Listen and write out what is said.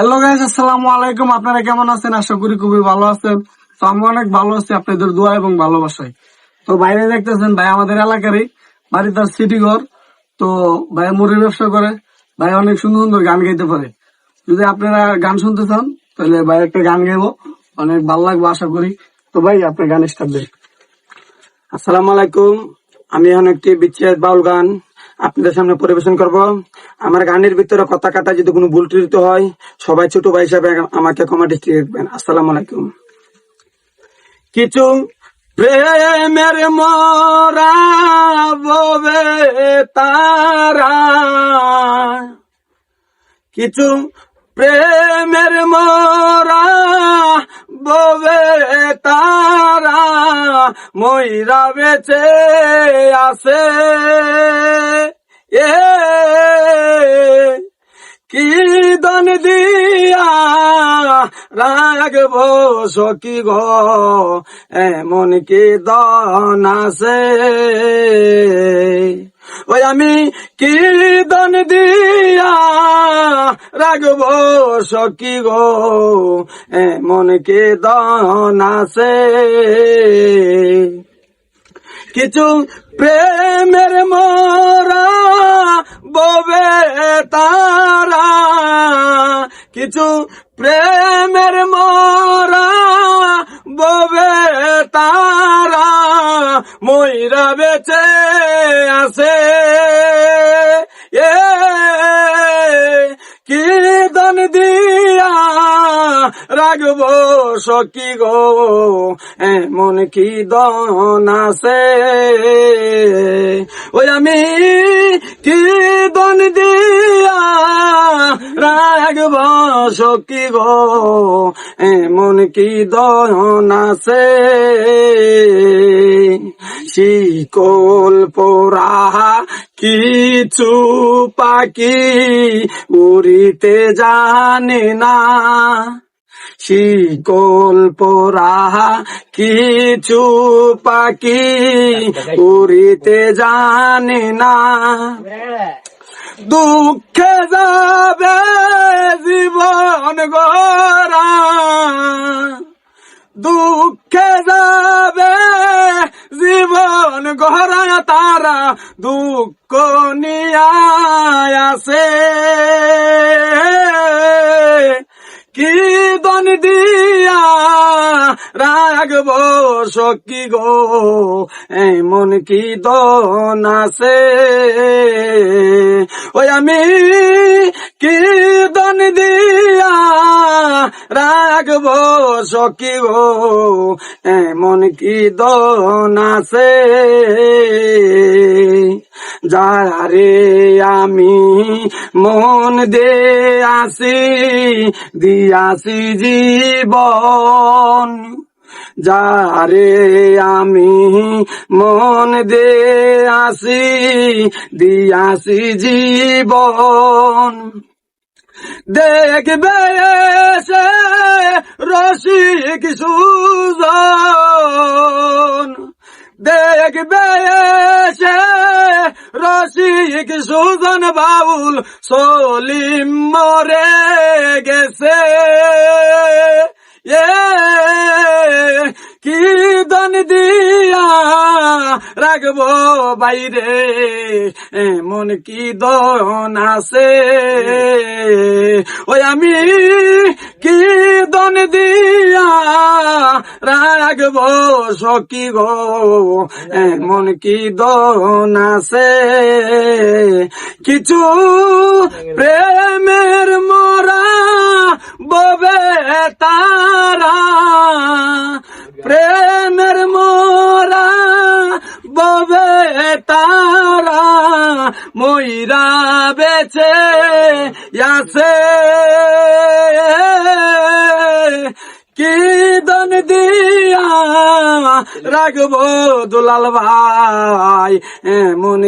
Hello guys আসসালামু আলাইকুম। আপনারা কেমন আছেন? আশা করি খুবই ভালো আছেন। তো আমি অনেক ভালো আছি, আপনাদের দোয়া এবং ভালোবাসায়। তো বাইরে দেখতেছেন ভাই আমাদের এলাকারই, বাড়ি তার সিটি ঘর। তো ভাই মুড়ির ব্যবসা করে। ভাই অনেক সুন্দর সুন্দর গান গাইতে পারে। যদি আপনারা গান শুনতে চান, তাহলে ভাই একটা গান গাইবো। অনেক ভালো লাগবে, আশা করি। তো ভাই আপনি গান স্টার্ট দেন আসসালামু আলাইকুম। আমি এখন একটি বিচ্ছেদ বাউল গান আপনাদের সামনে পরিবেশন করব। আমার গানের ভিতরে কথা কাটা যদি কোনো ভুল ত্রুটি হয়, সবাই ছোট ভাই হিসাবে আমাকে ক্ষমা দৃষ্টি রাখবেন আসসালামু আলাইকুম। কিছু প্রেমের মরা তারা। কিছু প্রেমের মরা ববে তারা ময়রা বেচে আছে। এ কি দন দিয়া রাগব সকি গো, এমন কি দন আছে? ওই আমি কি দন দিয়া রাগব সকি গো, এমন কি দন আছে? কিছু প্রেমের মোরা ববে তারা, কিছু প্রেমের মোরা ববে তারা ময়রা বেচে আছে। এ কি দন দিয়া রাগব সকি গো? এমন কি দন আছে? ওই আমি কি রাগব সকি গো এমন কি দন আছে শিকল পোরা কিছু পাখি উড়িতে জানে না। শিকল পোরা কিছু পাখি উড়িতে জানে না। দুঃখে যাবে জীবন গরা দুঃখে যাবে জীবন গহরা তারা দুঃখ নিয়ে দন দিয়া রাগব সকি গো। এমন কি দন আছে? ওই আমি কি দন দিয়া রাগব সকি গো এমন কি দন আছে? যারে আমি মন দে আসি, দিয়াছি জীবন। যারে আমি মন দে আসি, দিয়াছি জীবন। দেখবে এসে রসিক সুজন দেখবে এসে রসিক সুজন বাউল সলিম মরে গেছে। রাখব বাইরে এমন কি দন আছে? ওই আমি কি দন দিয়া রাখব সকি গো? এমন কি দন আছে? কিছু প্রেমের মরা ববে তারা ববে তারা ময়রা বেছে আছে? কি দন দিয়া রাখব দুলাল ভাই? এমন